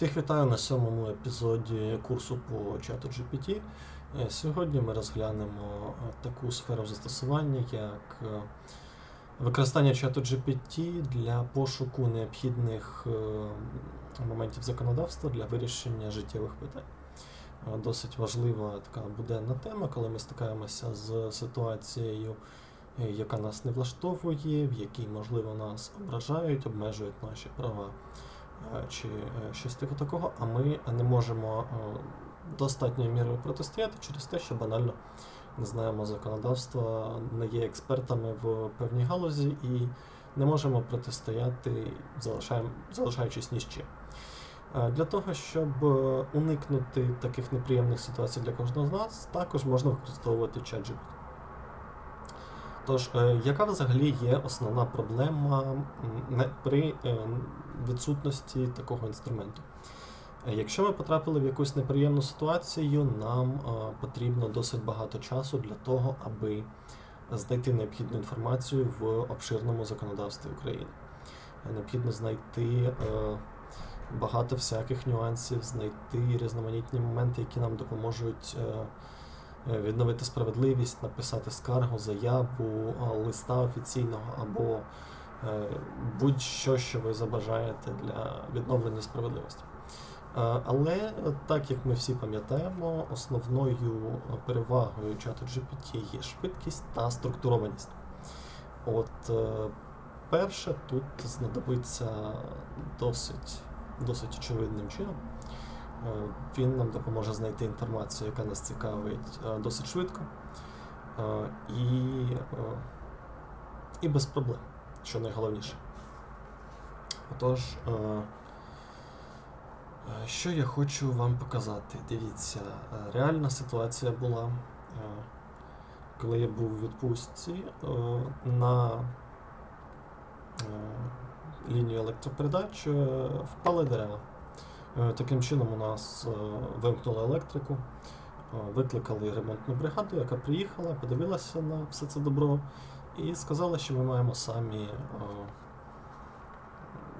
Всіх вітаю на сьомому епізоді курсу по чату GPT. Е, Сьогодні ми розглянемо е, таку сферу застосування, як е, використання чату GPT для пошуку необхідних моментів законодавства для вирішення життєвих питань. Досить важлива така буденна тема, коли ми стикаємося з ситуацією, яка нас не влаштовує, в якій, можливо, нас ображають, обмежують наші права чи е, щось типу такого, а ми не можемо е, достатньою мірою протистояти через те, що банально не знаємо законодавства, не є експертами в певній галузі і не можемо протистояти, залишаючись ні з чим. Е, Для того, щоб е, уникнути таких неприємних ситуацій для кожного з нас, також можна використовувати ChatGPT. Тож, е, яка взагалі є основна проблема при е, відсутності такого інструменту? Е, Якщо ми потрапили в якусь неприємну ситуацію, нам потрібно досить багато часу для того, аби знайти необхідну інформацію в обширному законодавстві України. Необхідно знайти багато всяких нюансів, знайти різноманітні моменти, які нам допоможуть відновити справедливість, написати скаргу, заяву, е, листа офіційного або е, будь-що, що ви забажаєте для відновлення справедливості. Е, Але е, так як ми всі пам'ятаємо, основною е, перевагою чату GPT є швидкість та структурованість. От е, перше тут знадобиться досить, досить очевидним чином. Е, Він нам допоможе знайти інформацію, яка нас цікавить е, досить швидко е, і, і без проблем, що найголовніше. Отож, що я хочу вам показати? Дивіться, реальна ситуація була, коли я був у відпустці на лінію електропередач впали дерева. Е, Таким чином у нас е, вимкнули електрику, е, викликали ремонтну бригаду, яка приїхала, подивилася на все це добро і сказала, що ми маємо самі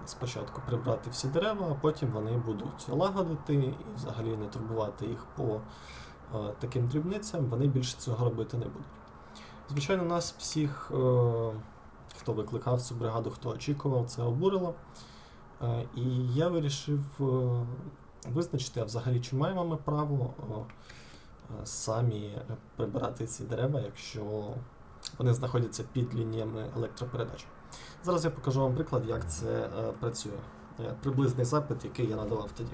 спочатку прибрати всі дерева, а потім вони будуть лагодити і взагалі не турбувати їх по таким дрібницям, вони більше цього робити не будуть. Звичайно, нас всіх, хто викликав цю бригаду, хто очікував, це обурило. Е, І я вирішив е, визначити, а взагалі, чи маємо ми право е, самі прибирати ці дерева, якщо вони знаходяться під лініями електропередач. Зараз я покажу вам приклад, як це працює. Приблизний запит, який я надавав тоді.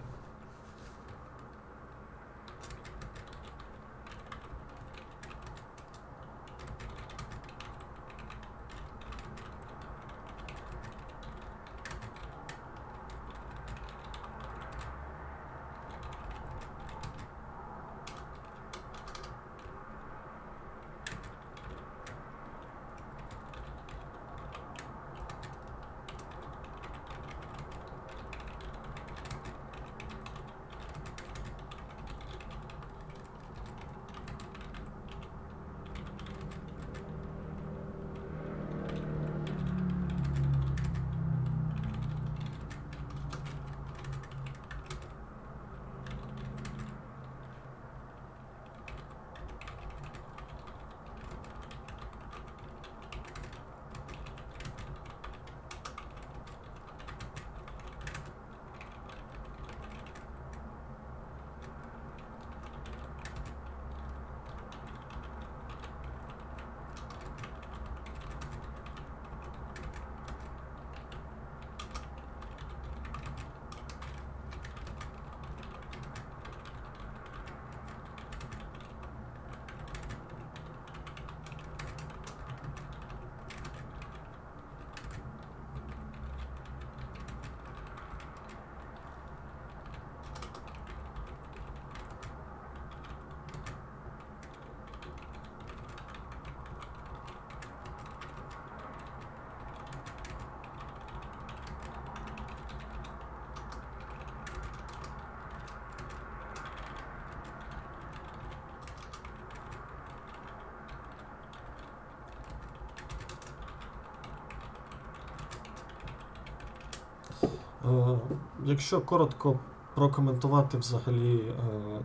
Якщо коротко прокоментувати взагалі е,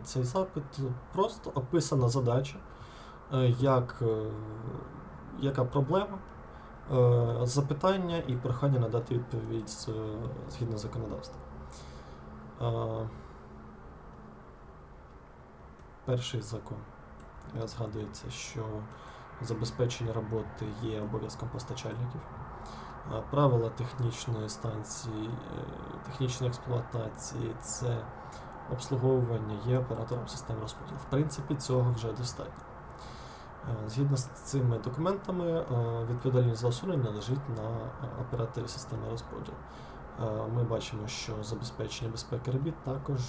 цей запит. Просто описана задача, е, як, е, яка проблема, е, запитання і прохання надати відповідь згідно законодавства. Е, Перший закон е, згадується, що забезпечення роботи є обов'язком постачальників. Правила технічної станції, е, технічної експлуатації це обслуговування є оператором систем розподілу. В принципі, цього вже достатньо. Е, Згідно з цими документами, е, відповідальність за усунення лежить на операторі системи розподілу. Ми бачимо, що забезпечення безпеки робіт також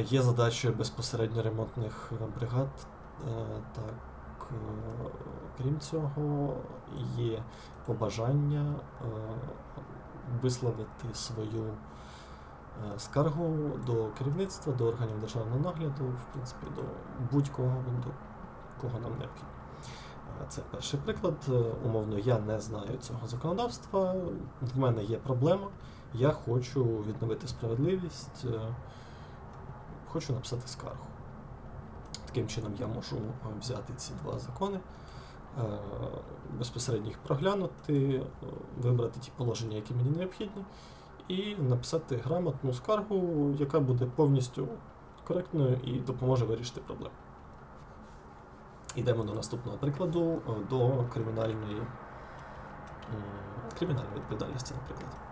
є задачею безпосередньо ремонтних бригад. Так, крім цього, є побажання е, висловити свою е, скаргу до керівництва, до органів державного нагляду, в принципі, до будь-кого, до кого нам необхідно. Е, Це перший приклад. Е, Умовно, я не знаю цього законодавства. В мене є проблема. Я хочу відновити справедливість, е, хочу написати скаргу. Таким чином я можу е, взяти ці два закони, е, безпосередньо їх проглянути, е, вибрати ті положення, які мені необхідні, і написати грамотну скаргу, яка буде повністю коректною і допоможе вирішити проблему. Йдемо до наступного прикладу, до кримінальної, кримінальної відповідальності, наприклад.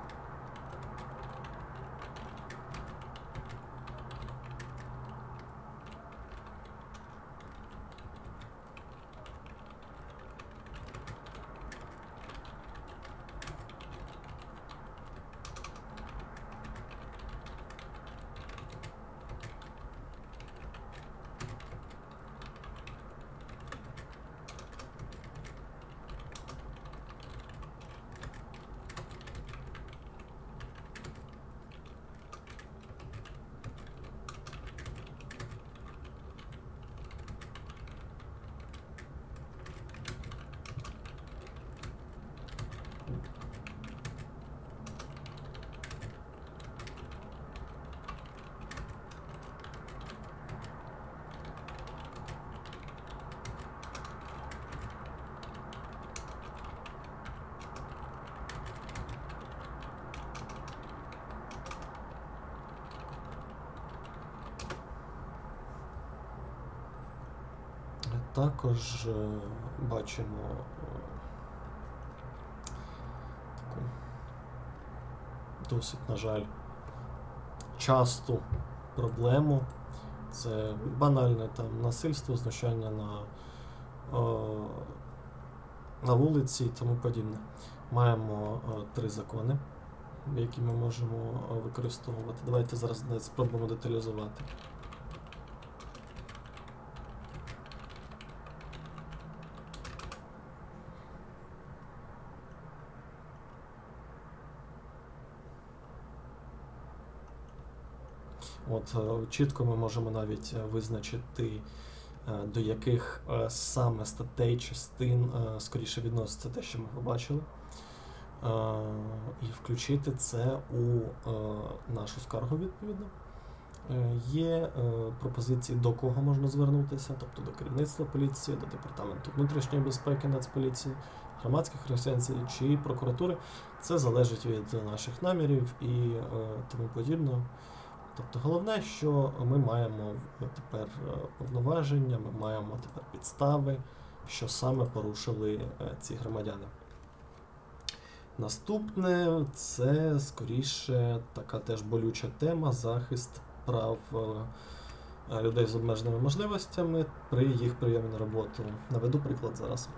Також е, бачимо е, таку досить, на жаль, часту проблему. Це банальне там насильство, знущання на, е, на вулиці і тому подібне. Маємо три закони, які ми можемо використовувати. Давайте зараз спробуємо деталізувати. От е, чітко ми можемо навіть е, визначити, е, до яких саме статей, частин скоріше відноситься те, що ми побачили, і включити це у нашу скаргу відповідно. Є пропозиції, до кого можна звернутися, тобто до керівництва поліції, до департаменту внутрішньої безпеки Нацполіції, громадських організацій чи прокуратури. Це залежить від наших намірів і тому подібного. Тобто головне, що ми маємо тепер е, повноваження, ми маємо тепер підстави, що саме порушили е, ці громадяни. Наступне це скоріше така теж болюча тема захист прав е, е, людей з обмеженими можливостями при їх прийомі на роботу. Наведу приклад зараз.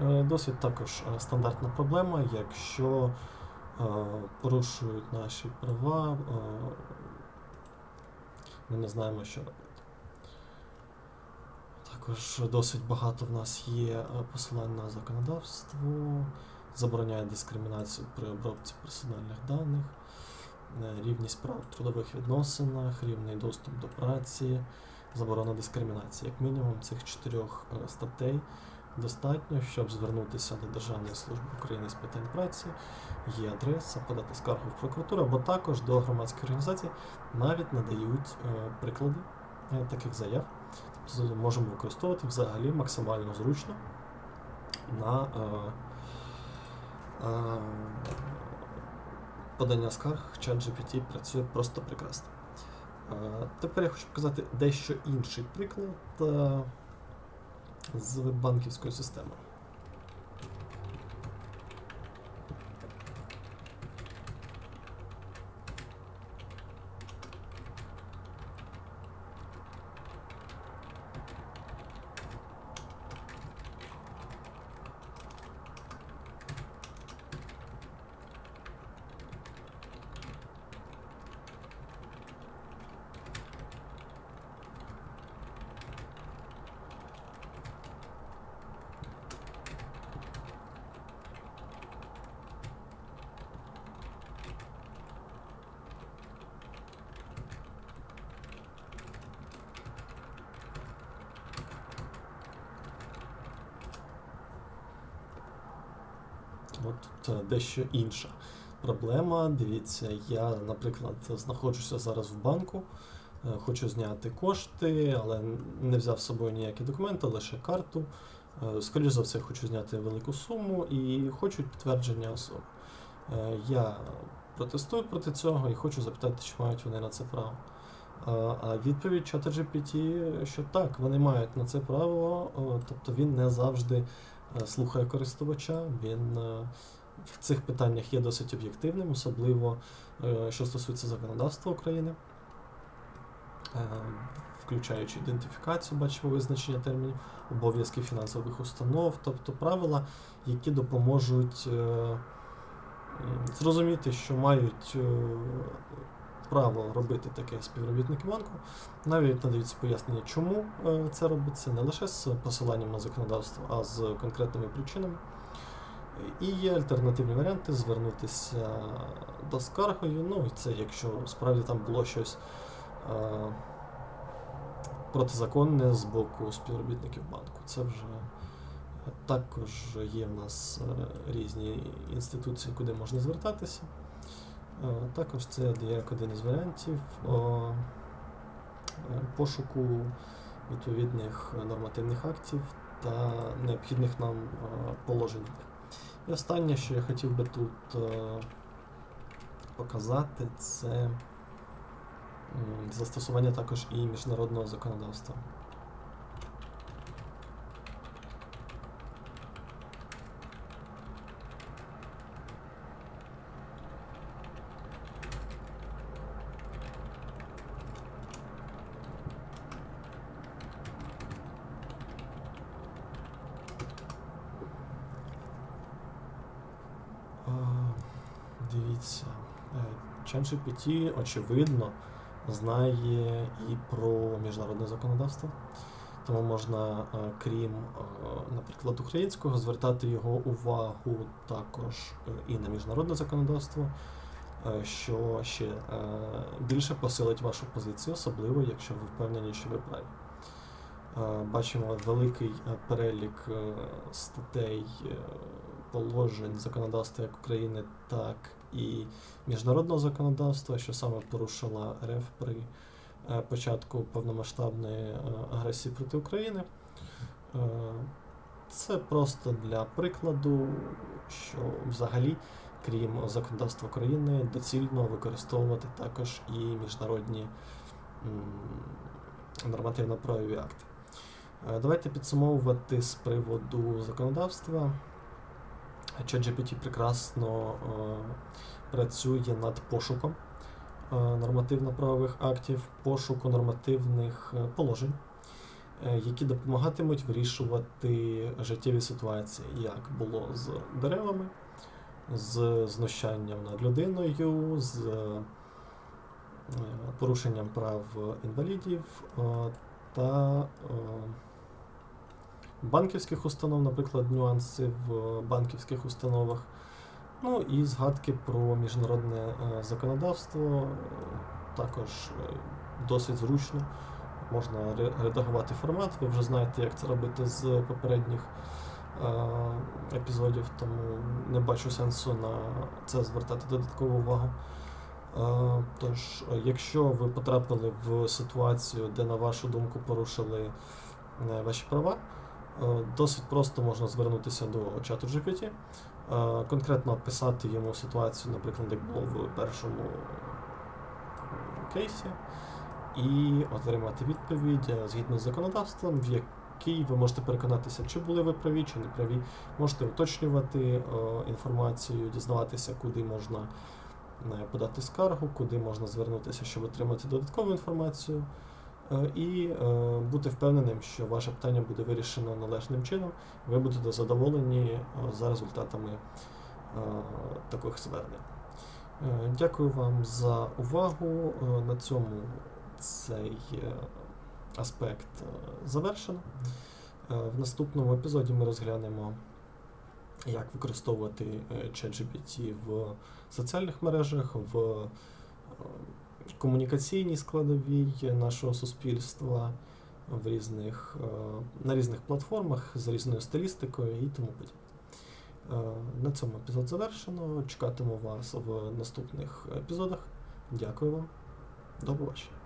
Досить також е, стандартна проблема, якщо е, порушують наші права, е, ми не знаємо, що робити. Також досить багато в нас є е, посилань на законодавство, забороняє дискримінацію при обробці персональних даних, е, рівність прав в трудових відносинах, рівний доступ до праці, заборона дискримінації. Як мінімум цих чотирьох е, статей достатньо, щоб звернутися до Державної служби України з питань праці, є адреса, подати скаргу в прокуратуру, або також до громадських організацій навіть надають е, приклади е, таких заяв. Тобто можемо використовувати взагалі максимально зручно на е, подання скарг. ChatGPT працює просто прекрасно. Тепер я хочу показати дещо інший приклад з банківською системою. От е, дещо інша проблема. Дивіться, я, наприклад, знаходжуся зараз в банку, е, хочу зняти кошти, але не взяв з собою ніякі документи, лише карту. Е, Скоріше за все, хочу зняти велику суму і хочу підтвердження особи. Я протестую проти цього і хочу запитати, чи мають вони на це право. А відповідь чата GPT, що так, вони мають на це право, тобто він не завжди слухає користувача, він е, в цих питаннях є досить об'єктивним, особливо е, що стосується законодавства України, е, включаючи ідентифікацію, бачимо визначення термінів, обов'язки фінансових установ, тобто правила, які допоможуть е, зрозуміти, що мають е, право робити таке співробітники банку. Навіть надаються пояснення, чому е, це робиться, не лише з посиланням на законодавство, а з конкретними причинами. І є альтернативні варіанти звернутися до скаргою. Ну, і це якщо справді там було щось е, протизаконне з боку співробітників банку. Це вже також є в нас е, різні інституції, куди можна звертатися. Е, Також це є як один із варіантів е, пошуку відповідних нормативних актів та необхідних нам е, положень. І останнє, що я хотів би тут показати, це застосування також і міжнародного законодавства. А, Дивіться, е, ChatGPT, очевидно, знає і про міжнародне законодавство. Тому можна, е, крім, е, наприклад, українського, звертати його увагу також е, і на міжнародне законодавство, що ще більше посилить вашу позицію, особливо якщо ви впевнені, що ви праві. Бачимо великий перелік статей, положень законодавства як України, так і міжнародного законодавства, що саме порушила РФ при е, початку повномасштабної е, агресії проти України. Е, Це просто для прикладу, що взагалі, крім законодавства України, доцільно використовувати також і міжнародні нормативно-правові акти. Давайте підсумовувати з приводу законодавства. ChatGPT прекрасно е, працює над пошуком е, нормативно-правових актів, пошуку нормативних е, положень. які допомагатимуть вирішувати життєві ситуації, як було з деревами, з знущанням над людиною, з порушенням прав інвалідів та банківських установ, наприклад, нюанси в банківських установах. Ну і згадки про міжнародне е, законодавство е, також е, досить зручно. Можна редагувати формат, ви вже знаєте, як це робити з попередніх е, епізодів, тому не бачу сенсу на це звертати додаткову увагу. Е, Тож, е, якщо ви потрапили в ситуацію, де, на вашу думку, порушили е, ваші права, е, досить просто можна звернутися до чату GPT, е, конкретно описати йому ситуацію, наприклад, як було в першому кейсі, і отримати відповідь е, згідно з законодавством, в якій ви можете переконатися, чи були ви праві, чи не праві. Можете уточнювати е, інформацію, дізнаватися, куди можна е, подати скаргу, куди можна звернутися, щоб отримати додаткову інформацію. Е, І е, бути впевненим, що ваше питання буде вирішено належним чином, ви будете задоволені е, за результатами таких звернень. Дякую вам за увагу. На цьому цей аспект завершено. В наступному епізоді ми розглянемо, як використовувати ChatGPT в соціальних мережах, в комунікаційній складовій нашого суспільства, в різних, е, на різних платформах з різною стилістикою і тому подібне. Е, На цьому епізод завершено. Чекатиму вас в наступних епізодах. Дякую вам. До побачення.